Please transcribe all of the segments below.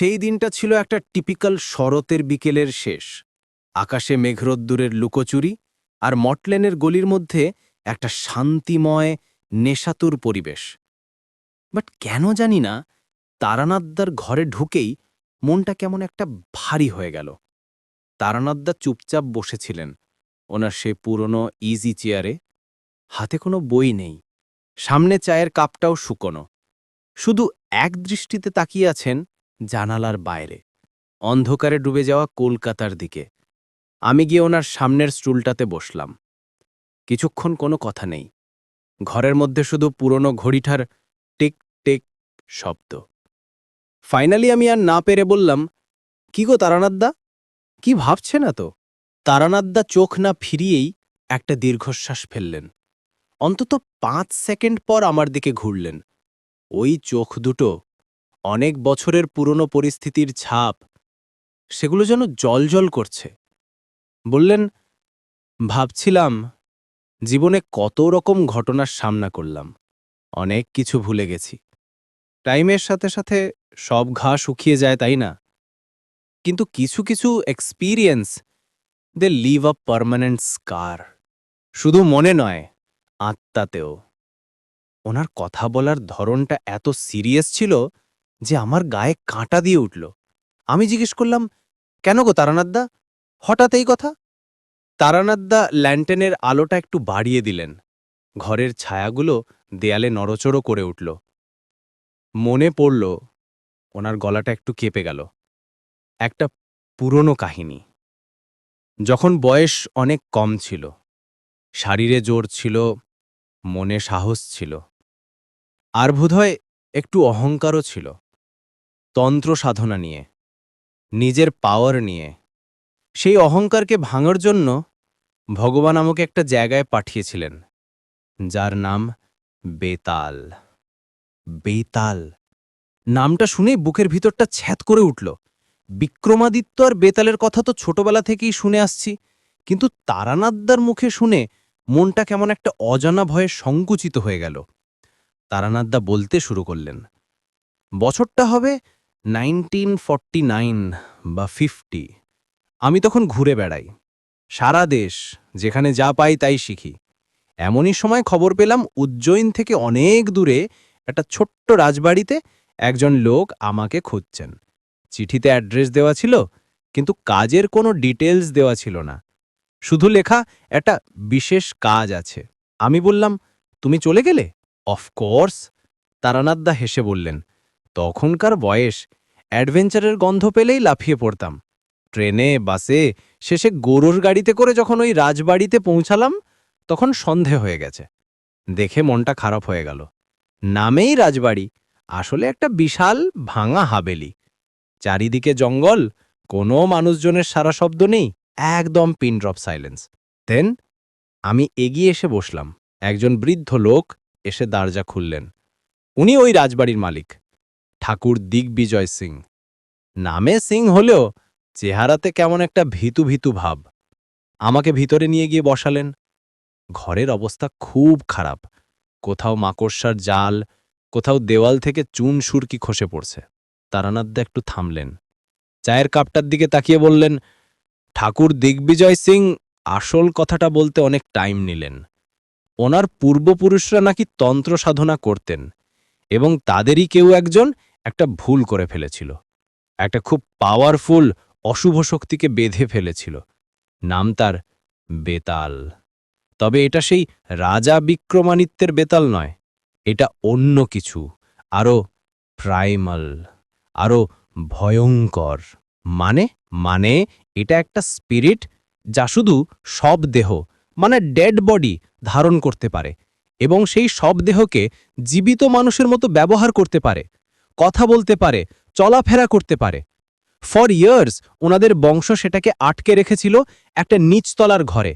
সেই দিনটা ছিল একটা টিপিক্যাল শরতের বিকেলের শেষ। আকাশে মেঘরোদ্দুরের লুকোচুরি আর মটলেনের গলির মধ্যে একটা শান্তিময়, নেশাতুর পরিবেশ। বাট কেন জানি না, তারানাদ্দার ঘরে ঢুকেই মনটা কেমন একটা ভারী হয়ে গেল। তারানাদ্দা চুপচাপ বসেছিলেন, ওনার সে পুরনো ইজি চেয়ারে। হাতে কোনো বই নেই, সামনে চায়ের কাপটাও শুকনো। শুধু এক দৃষ্টিতে তাকিয়ে আছেন জানালার বাইরে। অন্ধকারে ডুবে যাওয়া কলকাতার দিকে। আমি গিয়ে ওনার সামনের স্টুলটাতে বসলাম। কিছুক্ষণ কোনো কথা নেই। ঘরের মধ্যে শুধু পুরনো ঘড়িটার টিক টিক শব্দ। ফাইনালি আমি আর না পেরে বললাম, কি গো তারানাদ্দা কি ভাবছে না তো তারানাদ্দা চোখ না ফিরিয়েই একটা দীর্ঘশ্বাস ফেললেন। অন্তত পাঁচ সেকেন্ড পর আমার দিকে ঘুরলেন। ওই চোখ দুটো অনেক বছরের পুরনো পরিস্থিতির ছাপ। সেগুলো যেন জলজল করছে। বললেন, ভাবছিলাম জীবনে কত রকম ঘটনার সামনা করলাম। অনেক কিছু ভুলে গেছি। টাইমের সাথে সাথে সব ঘা শুকিয়ে যায়, তাই না? কিন্তু কিছু কিছু experience they leave a permanent scar শুধু মনে নয়, আত্মাতেও। ওনার কথা বলার ধরনটা এত সিরিয়াস ছিল যে আমার গায়ে কাঁটা দিয়ে উঠল। আমি জিজ্ঞেস করলাম, কেন গো তারানাদ্দা হঠাৎ এই কথা? তারানাদ্দা ল্যান্টেনের আলোটা একটু বাড়িয়ে দিলেন। ঘরের ছায়াগুলো দেয়ালে নড়চড়ো করে উঠল। মনে পড়ল, ওনার গলাটা একটু কেঁপে গেল। একটা পুরনো কাহিনী। যখন বয়স অনেক কম ছিল, শারীরে জোর ছিল, মনে সাহস ছিল, আর বোধহয় একটু অহংকারও ছিল। তন্ত্র সাধনা নিয়ে, নিজের পাওয়ার নিয়ে। সেই অহংকারকে ভাঙার জন্য ভগবান আমাকে একটা জায়গায় পাঠিয়েছিলেন, যার নাম বেতাল। বেতাল। নামটা শুনেই বুকের ভিতরটা ছ্যাত করে উঠল। বিক্রমাদিত্য আর বেতালের কথা তো ছোটবেলা থেকেই শুনে আসছি, কিন্তু তারানাদ্দার মুখে শুনে মনটা কেমন একটা অজানা ভয়ে সংকুচিত হয়ে গেল। তারানাদ্দা বলতে শুরু করলেন, বছরটা হবে নাইনটিন বা ফিফটি, আমি তখন ঘুরে বেড়াই। সারা দেশ, যেখানে যা পাই তাই শিখি। এমনই সময় খবর পেলাম উজ্জয়িন থেকে অনেক দূরে একটা ছোট্ট রাজবাড়িতে একজন লোক আমাকে খুঁজছেন। চিঠিতে অ্যাড্রেস দেওয়া ছিল, কিন্তু কাজের কোনো ডিটেলস দেওয়া ছিল না। শুধু লেখা একটা বিশেষ কাজ আছে। আমি বললাম, তুমি চলে গেলে? অফকোর্স তারানাদ্দা হেসে বললেন তখনকার বয়স, অ্যাডভেঞ্চারের গন্ধ পেলেই লাফিয়ে পড়তাম। ট্রেনে, বাসে, শেষে গরুর গাড়িতে করে যখন ওই রাজবাড়িতে পৌঁছালাম, তখন সন্ধে হয়ে গেছে। দেখে মনটা খারাপ হয়ে গেল। নামেই রাজবাড়ি, আসলে একটা বিশাল ভাঙা হাবেলি। চারিদিকে জঙ্গল, কোনো মানুষজনের সারা শব্দ নেই, একদম পিন ড্রপ সাইলেন্স। দেন, আমি এগিয়ে এসে বসলাম। একজন বৃদ্ধ লোক এসে দরজা খুললেন। উনি ওই রাজবাড়ির মালিক। ঠাকুর দিগ্বিজয় সিং। নামে সিং হলেও চেহারাতে কেমন একটা ভীতু ভীতু ভাব। আমাকে ভিতরে নিয়ে গিয়ে বসালেন। ঘরের অবস্থা খুব খারাপ। কোথাও মাকড়সার জাল, কোথাও দেওয়াল থেকে চুন সুরকি খসে পড়ছে। তারানাদ্দা একটু থামলেন। চায়ের কাপটার দিকে তাকিয়ে বললেন, ঠাকুর দিগ্বিজয় সিং, আসল কথাটা বলতে অনেক টাইম নিলেন। ওনার পূর্বপুরুষরা নাকি তন্ত্র সাধনা করতেন এবং তাদেরই কেউ একজন একটা ভুল করে ফেলেছিল। একটা খুব পাওয়ারফুল অশুভ শক্তিকে বেঁধে ফেলেছিল। নাম তার বেতাল। তবে এটা সেই রাজা বিক্রমানিত্যের বেতাল নয়, এটা অন্য কিছু আরও প্রাইমাল আরও ভয়ঙ্কর। মানে মানে এটা একটা স্পিরিট যা শুধু সব দেহ মানে ডেড বডি ধারণ করতে পারে এবং সেই সব দেহকে জীবিত মানুষের মতো ব্যবহার করতে পারে। কথা বলতে পারে, চলাফেরা করতে পারে। ফর ইয়ার্স ওনাদের বংশ সেটাকে আটকে রেখেছিল একটা নিচতলার ঘরে।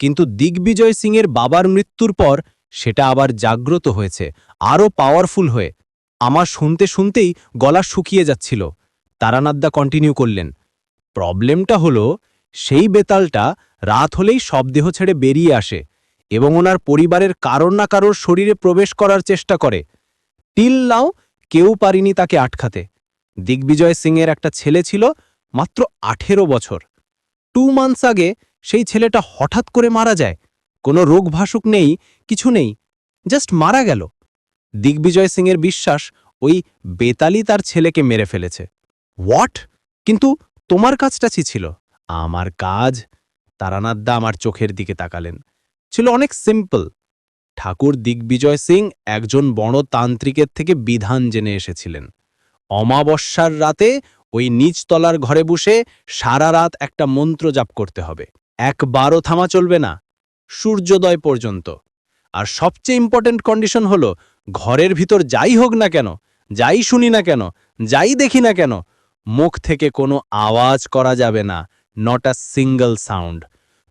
কিন্তু দিগ্বিজয় সিংয়ের বাবার মৃত্যুর পর সেটা আবার জাগ্রত হয়েছে, আরও পাওয়ারফুল হয়ে। আমার শুনতে শুনতেই গলা শুকিয়ে যাচ্ছিল। তারানাদ্দা কন্টিনিউ করলেন প্রবলেমটা হলো, সেই বেতালটা রাত হলেই সব দেহ ছেড়ে বেরিয়ে আসে এবং ওনার পরিবারের কারোর না কারোর শরীরে প্রবেশ করার চেষ্টা করে। টিল নাও কেউ পারিনি তাকে আটকাতে। দিগ্বিজয় সিংয়ের একটা ছেলে ছিল মাত্র আঠেরো বছর। টু মান্থস আগে সেই ছেলেটা হঠাৎ করে মারা যায়। কোনো রোগ ভাসুক নেই, কিছু নেই, জাস্ট মারা গেল। দিগ্বিজয় সিংয়ের বিশ্বাস ওই বেতালি তার ছেলেকে মেরে ফেলেছে। হোয়াট? কিন্তু তোমার কাজটা কি ছিল। আমার কাজ। তারানাথদা আমার চোখের দিকে তাকালেন। ছিল অনেক সিম্পল। ঠাকুর দিগ্বিজয় সিং একজন বড় তান্ত্রিকের থেকে বিধান জেনে এসেছিলেন। অমাবস্যার রাতে ওই নিচতলার ঘরে বসে সারা রাত একটা মন্ত্র জাপ করতে হবে। একবারও থামা চলবে না, সূর্যোদয় পর্যন্ত। আর সবচেয়ে ইম্পর্ট্যান্ট কন্ডিশন হলো, ঘরের ভিতর যাই হোক না কেন, যাই শুনি না কেন, যাই দেখি না কেন, মুখ থেকে কোনো আওয়াজ করা যাবে না নট আ সিঙ্গল সাউন্ড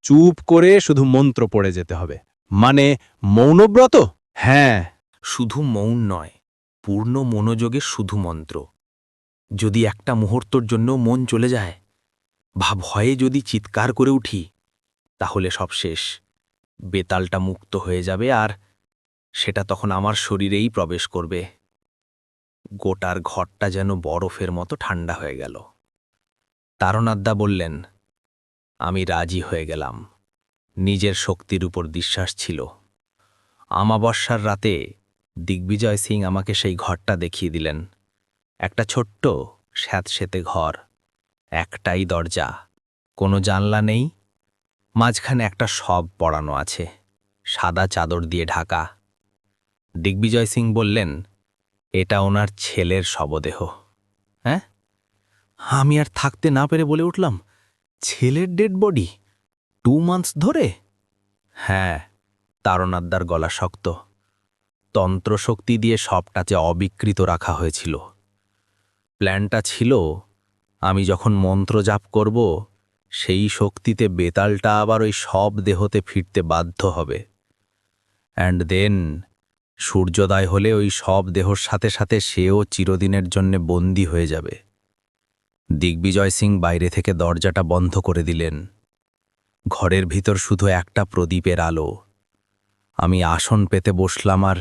চুপ করে শুধু মন্ত্র পড়ে যেতে হবে। মানে মৌনব্রত? হ্যাঁ শুধু মৌন নয়, পূর্ণ মনোযোগে শুধু মন্ত্র। যদি একটা মুহূর্তর জন্য মন চলে যায়, বা ভয়ে যদি চিৎকার করে উঠি, তাহলে সব শেষ। বেতালটা মুক্ত হয়ে যাবে আর সেটা তখন আমার শরীরেই প্রবেশ করবে। গোটার ঘরটা যেন বরফের মতো ঠান্ডা হয়ে গেল। তারনাদ্দা বললেন, আমি রাজি হয়ে গেলাম। নিজের শক্তির উপর বিশ্বাস ছিল। আমাবস্যার রাতে দিগ্বিজয় সিং আমাকে সেই ঘরটা দেখিয়ে দিলেন। একটা ছোট্ট, স্যাঁতসেতে ঘর, একটাই দরজা, কোনো জানলা নেই, মাঝখানে একটা সব পড়ানো আছে, সাদা চাদর দিয়ে ঢাকা। দিগ্বিজয় সিং বললেন, এটা ওনার ছেলের শবদেহ। হ্যাঁ? আমি আর থাকতে না পেরে বলে উঠলাম, ছেলের ডেড বডি? টু মান্থস ধরে? হ্যাঁ তারনাদ্দার গলা শক্ত। তন্ত্রশক্তি দিয়ে সবটা যে অবিকৃত রাখা হয়েছিল। প্ল্যানটা ছিল, আমি যখন মন্ত্র জাপ করব, সেই শক্তিতে বেতালটা আবার ওই সব দেহতে ফিরতে বাধ্য হবে। অ্যান্ড দেন সূর্যোদয় হলে ওই সব দেহর সাথে সাথে সেও চিরদিনের জন্যে বন্দী হয়ে যাবে। দিগ্বিজয় সিং বাইরে থেকে দরজাটা বন্ধ করে দিলেন। ঘরের ভিতর শুধু একটা প্রদীপের আলো। আমি আসন পেতে বসলাম আর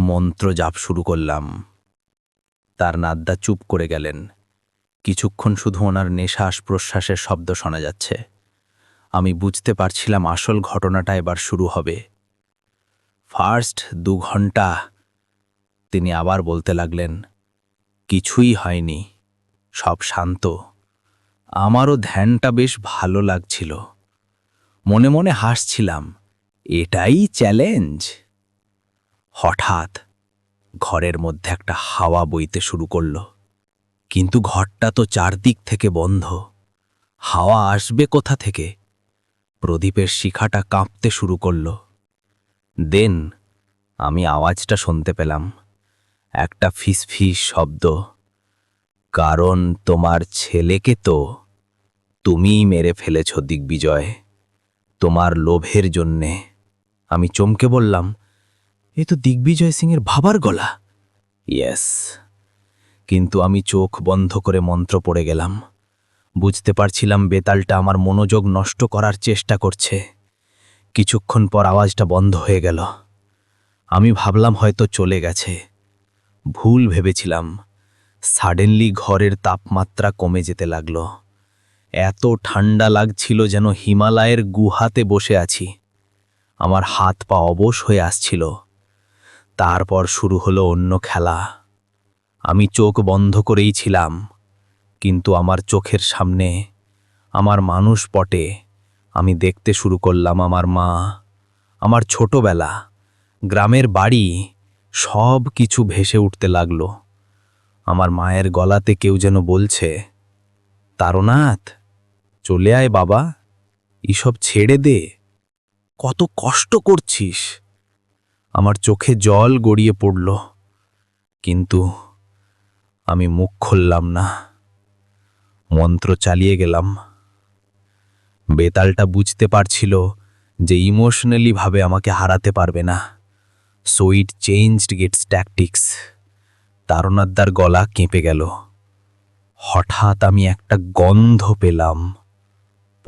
মন্ত্র জাপ শুরু করলাম। তার নাদ্দা চুপ করে গেলেন। কিছুক্ষণ শুধু ওনার নেশাস প্রশ্বাসের শব্দ শোনা যাচ্ছে। আমি বুঝতে পারছিলাম আসল ঘটনাটা এবার শুরু হবে। ফার্স্ট দু ঘণ্টা, তিনি আবার বলতে লাগলেন, কিছুই হয়নি, সব শান্ত। আমারও ধ্যানটা বেশ ভালো লাগছিল। মনে মনে হাসছিলাম, এটাই চ্যালেঞ্জ? হঠাৎ ঘরের মধ্যে একটা হাওয়া বইতে শুরু করল, কিন্তু ঘরটা তো চারদিক থেকে বন্ধ। হাওয়া আসবে কোথা থেকে? প্রদীপের শিখাটা কাঁপতে শুরু করল। দেন, আমি আওয়াজটা শুনতে পেলাম, একটা ফিসফিস শব্দ, কারণ তোমার ছেলেকে তো তুমিই মেরে ফেলেছ, দিগ্বিজয়। তোমার লোভের জন্যে। আমি চমকে বললাম, এ তো দিগ্বিজয় সিংয়ের ভাবার গলা। ইয়েস। কিন্তু আমি চোখ বন্ধ করে মন্ত্র পড়ে গেলাম। বুঝতে পারছিলাম বেতালটা আমার মনোযোগ নষ্ট করার চেষ্টা করছে। কিছুক্ষণ পর আওয়াজটা বন্ধ হয়ে গেল। আমি ভাবলাম হয়তো চলে গেছে। ভুল ভেবেছিলাম। সাডেনলি ঘরের তাপমাত্রা কমে যেতে লাগল। এত ঠান্ডা লাগছিল যেন হিমালয়ের গুহাতে বসে আছি। আমার হাত পা অবশ হয়ে আসছিল। তারপর শুরু হলো অন্য খেলা। আমি চোখ বন্ধ করেই ছিলাম, কিন্তু আমার চোখের সামনে আমার মানুষ পটে আমি দেখতে শুরু করলাম আমার মা, আমার ছোটবেলা, গ্রামের বাড়ি, সব কিছু ভেসে উঠতে লাগল। আমার মায়ের গলাতে কেউ যেন বলছে, তারনাথ চলে আয় বাবা। এসব ছেড়ে দে। কত কষ্ট করছিস। আমার চোখে জল গড়িয়ে পড়ল। কিন্তু আমি মুখ খুললাম না। মন্ত্র চালিয়ে গেলাম। বেতালটা বুঝতে পারছিল যে ইমোশনালি ভাবে আমাকে হারাতে পারবে না। So it changed gets tactics তারনাদ্দার গলা কেঁপে গেল। হঠাৎ আমি একটা গন্ধ পেলাম।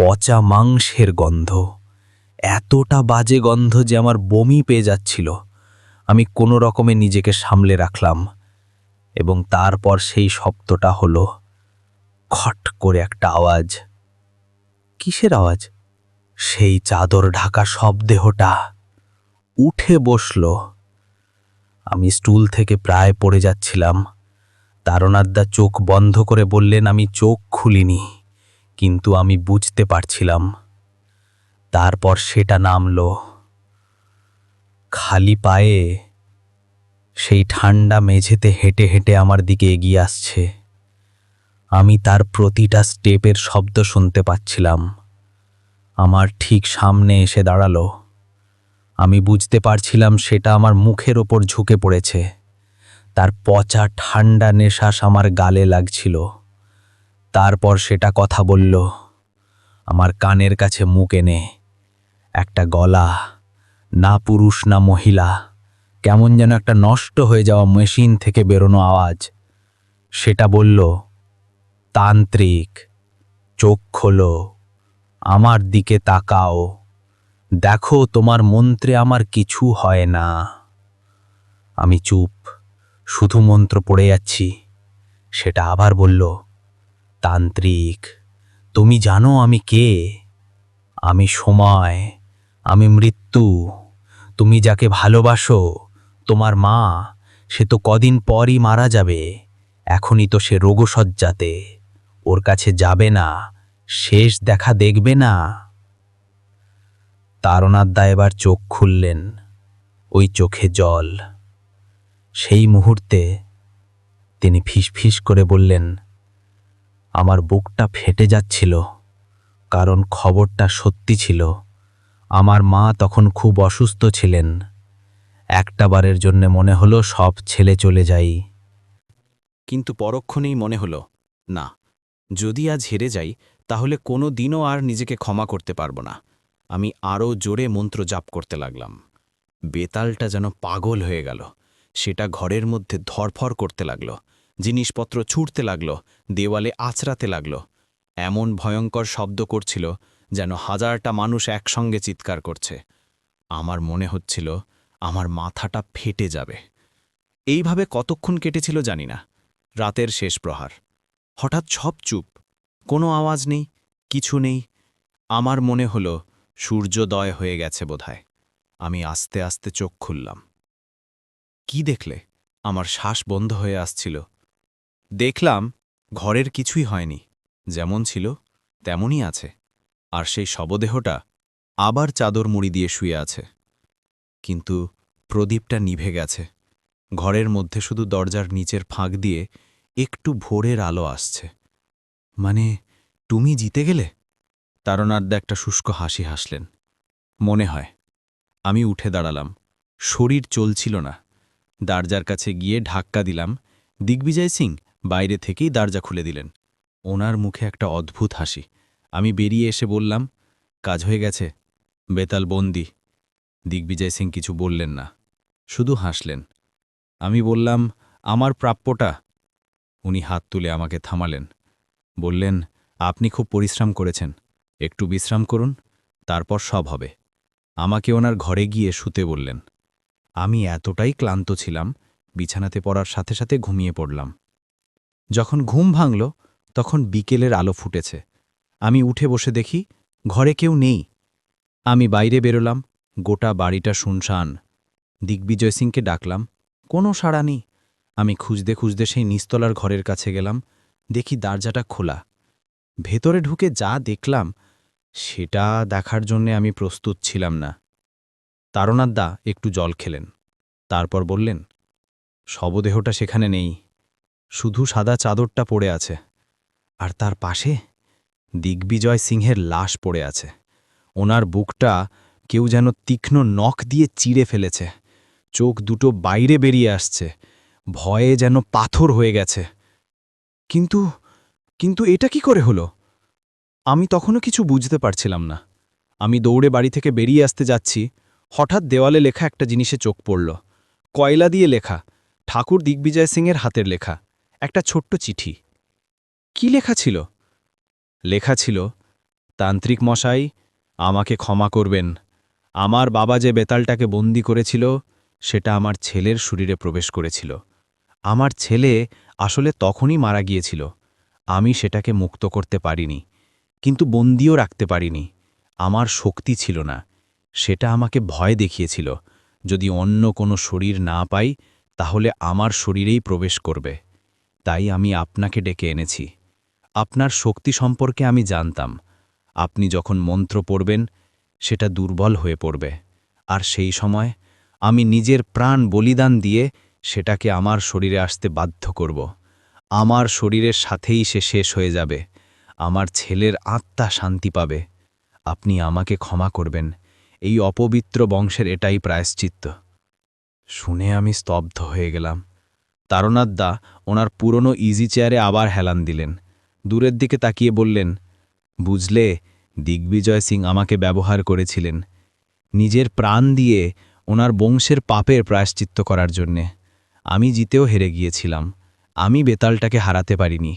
পচা মাংসের গন্ধ। এতটা বাজে গন্ধ যে আমার বমি পেয়ে যাচ্ছিল। আমি কোনো রকমে নিজেকে সামলে রাখলাম এবং তারপর সেই শব্দটা হলো খট করে একটা আওয়াজ। কিসের আওয়াজ? সেই চাদর ঢাকা শবদেহটা উঠে বসল। আমি স্টুল থেকে প্রায় পড়ে যাচ্ছিলাম। তারনাদ্দা চোখ বন্ধ করে বললেন, আমি চোখ খুলিনি। কিন্তু আমি বুঝতে পারছিলাম। তারপর সেটা নামলো। খালি পায়ে সেই ঠান্ডা মেঝেতে হেঁটে হেঁটে আমার দিকে এগিয়ে আসছে। আমি তার প্রতিটা স্টেপের শব্দ শুনতে পাচ্ছিলাম। আমার ঠিক সামনে এসে দাঁড়াল। আমি বুঝতে পারছিলাম সেটা আমার মুখের ওপর ঝুঁকে পড়েছে। তার পচা ঠান্ডা নেশাস আমার গালে লাগছিল। তারপর সেটা কথা বলল, আমার কানের কাছে মুখ এনে, একটা গলা, না পুরুষ, না মহিলা, কেমন যেন একটা নষ্ট হয়ে যাওয়া মেশিন থেকে বেরোনো আওয়াজ। সেটা বলল, তান্ত্রিক, চোখ খোলো, আমার দিকে তাকাও, দেখো তোমার মন্ত্রে আমার কিছু হয় না। আমি চুপ, শুধু মন্ত্র পড়ে যাচ্ছি। সেটা আবার বলল তান্ত্রিক। তুমি জানো আমি কে? আমি সময়, আমি মৃত্যু। তুমি যাকে ভালোবাসো, তোমার মা, সে তো কদিন পরই মারা যাবে। এখনই তো সে রোগসজ্জাতে ওর কাছে যাবে না, শেষ দেখা দেখবে না। তারনাদ্দা এবার চোখ খুললেন, ওই চোখে জল। সেই মুহূর্তে তিনি ফিসফিস করে বললেন আমার বুকটা ফেটে যাচ্ছিল, কারণ খবরটা সত্যি ছিল। আমার মা তখন খুব অসুস্থ ছিলেন। একটা বারের জন্যে মনে হলো সব ছেলে চলে যাই। কিন্তু পরক্ষণেই মনে হলো, না, যদি আজ হেরে যাই, তাহলে কোনো দিনও আর নিজেকে ক্ষমা করতে পারব না। আমি আরও জোরে মন্ত্র জাপ করতে লাগলাম। বেতালটা যেন পাগল হয়ে গেল, সেটা ঘরের মধ্যে ধরফর করতে লাগল। জিনিসপত্র ছুটতে লাগল, দেওয়ালে আছড়াতে লাগল। এমন ভয়ঙ্কর শব্দ করছিল যেন হাজারটা মানুষ একসঙ্গে চিৎকার করছে। আমার মনে হচ্ছিল আমার মাথাটা ফেটে যাবে। এইভাবে কতক্ষণ কেটেছিল জানি না। রাতের শেষ প্রহার। হঠাৎ সব চুপ। কোনো আওয়াজ নেই, কিছু নেই। আমার মনে হল সূর্যোদয় হয়ে গেছে বোধহয়। আমি আস্তে আস্তে চোখ খুললাম। কি দেখলে? আমার শ্বাস বন্ধ হয়ে আসছিল। দেখলাম ঘরের কিছুই হয়নি, যেমন ছিল তেমনই আছে, আর সেই শবদেহটা আবার চাদর মুড়ি দিয়ে শুয়ে আছে। কিন্তু প্রদীপটা নিভে গেছে, ঘরের মধ্যে শুধু দরজার নিচের ফাঁক দিয়ে একটু ভোরের আলো আসছে। মানে তুমি জিতে গেলে? তারনাদ্দা একটা শুষ্ক হাসি হাসলেন। মনে হয়, আমি উঠে দাঁড়ালাম, শরীর চলছিল না, দরজার কাছে গিয়ে ধাক্কা দিলাম, দিগ্বিজয় সিং বাইরে থেকেই দরজা খুলে দিলেন। ওনার মুখে একটা অদ্ভুত হাসি। আমি বেরিয়ে এসে বললাম, কাজ হয়ে গেছে, বেতাল বন্দি। দিগ্বিজয় সিং কিছু বললেন না, শুধু হাসলেন। আমি বললাম, আমার প্রাপ্যটা। উনি হাত তুলে আমাকে থামালেন, বললেন, আপনি খুব পরিশ্রম করেছেন, একটু বিশ্রাম করুন, তারপর সব হবে। আমাকে ওনার ঘরে গিয়ে শুতে বললেন। আমি এতটাই ক্লান্ত ছিলাম, বিছানাতে পড়ার সাথে সাথে ঘুমিয়ে পড়লাম। যখন ঘুম ভাঙল, তখন বিকেলের আলো ফুটেছে। আমি উঠে বসে দেখি, ঘরে কেউ নেই। আমি বাইরে বেরোলাম, গোটা বাড়িটা শুনশান। দিগ্বিজয় সিংকে ডাকলাম, কোনো সাড়া নেই। আমি খুঁজতে খুঁজতে সেই নিস্তলার ঘরের কাছে গেলাম, দেখি দরজাটা খোলা। ভেতরে ঢুকে যা দেখলাম, সেটা দেখার জন্যে আমি প্রস্তুত ছিলাম না। তারনাদ্দা একটু জল খেলেন, তারপর বললেন, শবদেহটা সেখানে নেই। শুধু সাদা চাদরটা পড়ে আছে। আর তার পাশে দিগ্বিজয় সিংহের লাশ পড়ে আছে। ওনার বুকটা কেউ যেন তীক্ষ্ণ নখ দিয়ে চিড়ে ফেলেছে। চোখ দুটো বাইরে বেরিয়ে আসছে। ভয়ে যেন পাথর হয়ে গেছে। কিন্তু কিন্তু এটা কি করে হলো? আমি তখনও কিছু বুঝতে পারছিলাম না। আমি দৌড়ে বাড়ি থেকে বেরিয়ে আসতে যাচ্ছি। হঠাৎ দেওয়ালে লেখা একটা জিনিসে চোখ পড়ল। কয়লা দিয়ে লেখা। ঠাকুর দিগ্বিজয় সিংয়ের হাতের লেখা। একটা ছোট্ট চিঠি। কি লেখা ছিল? লেখা ছিল, তান্ত্রিক মশাই, আমাকে ক্ষমা করবেন। আমার বাবা যে বেতালটাকে বন্দি করেছিল, সেটা আমার ছেলের শরীরে প্রবেশ করেছিল। আমার ছেলে আসলে তখনই মারা গিয়েছিল। আমি সেটাকে মুক্ত করতে পারিনি, কিন্তু বন্দিও রাখতে পারিনি। আমার শক্তি ছিল না। সেটা আমাকে ভয় দেখিয়েছিল। যদি অন্য কোনো শরীর না পাই, তাহলে আমার শরীরেই প্রবেশ করবে। তাই আমি আপনাকে ডেকে এনেছি। আপনার শক্তি সম্পর্কে আমি জানতাম। আপনি যখন মন্ত্র পড়বেন, সেটা দুর্বল হয়ে পড়বে। আর সেই সময় আমি নিজের প্রাণ বলিদান দিয়ে সেটাকে আমার শরীরে আসতে বাধ্য করব। আমার শরীরের সাথেই সে শেষ হয়ে যাবে। আমার ছেলের আত্মা শান্তি পাবে। আপনি আমাকে ক্ষমা করবেন। এই অপবিত্র বংশের এটাই প্রায়শ্চিত্ত। শুনে আমি স্তব্ধ হয়ে গেলাম। তারনাথ দা ওনার পুরনো ইজি চেয়ারে আবার হেলান দিলেন। দূরের দিকে তাকিয়ে বললেন, বুঝলে, দিগ্বিজয় সিং আমাকে ব্যবহার করেছিলেন। নিজের প্রাণ দিয়ে ওনার বংশের পাপের প্রায়শ্চিত্ত করার জন্যে। আমি জিতেও হেরে গিয়েছিলাম। আমি বেতালটাকে হারাতে পারিনি।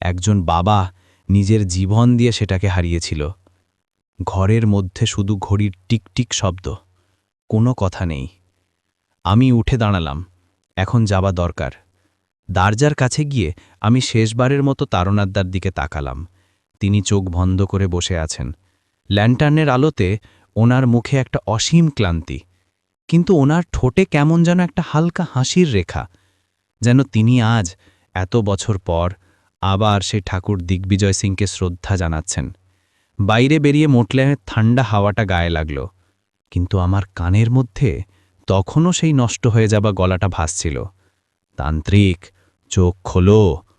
একজন বাবা নিজের জীবন দিয়ে সেটাকে হারিয়েছিল। ঘরের মধ্যে শুধু ঘড়ির টিকটিক শব্দ। কোনো কথা নেই। আমি উঠে দাঁড়ালাম। এখন যাওয়া দরকার। দারজার কাছে গিয়ে আমি শেষবারের মতো তারনাদ্দার দিকে তাকালাম। তিনি চোখ বন্ধ করে বসে আছেন। ল্যান্টার্নের আলোতে ওনার মুখে একটা অসীম ক্লান্তি। কিন্তু ওনার ঠোঁটে কেমন যেন একটা হালকা হাসির রেখা। যেন তিনি আজ এত বছর পর আবার সেই ঠাকুর দিগ্বিজয় সিংকে শ্রদ্ধা জানাচ্ছেন। বাইরে বেরিয়ে মোটলে ঠান্ডা হাওয়াটা গায়ে লাগল। কিন্তু আমার কানের মধ্যে তখনও সেই নষ্ট হয়ে যাবা গলাটা ভাসছিল। তান্ত্রিক চোখ খোলো।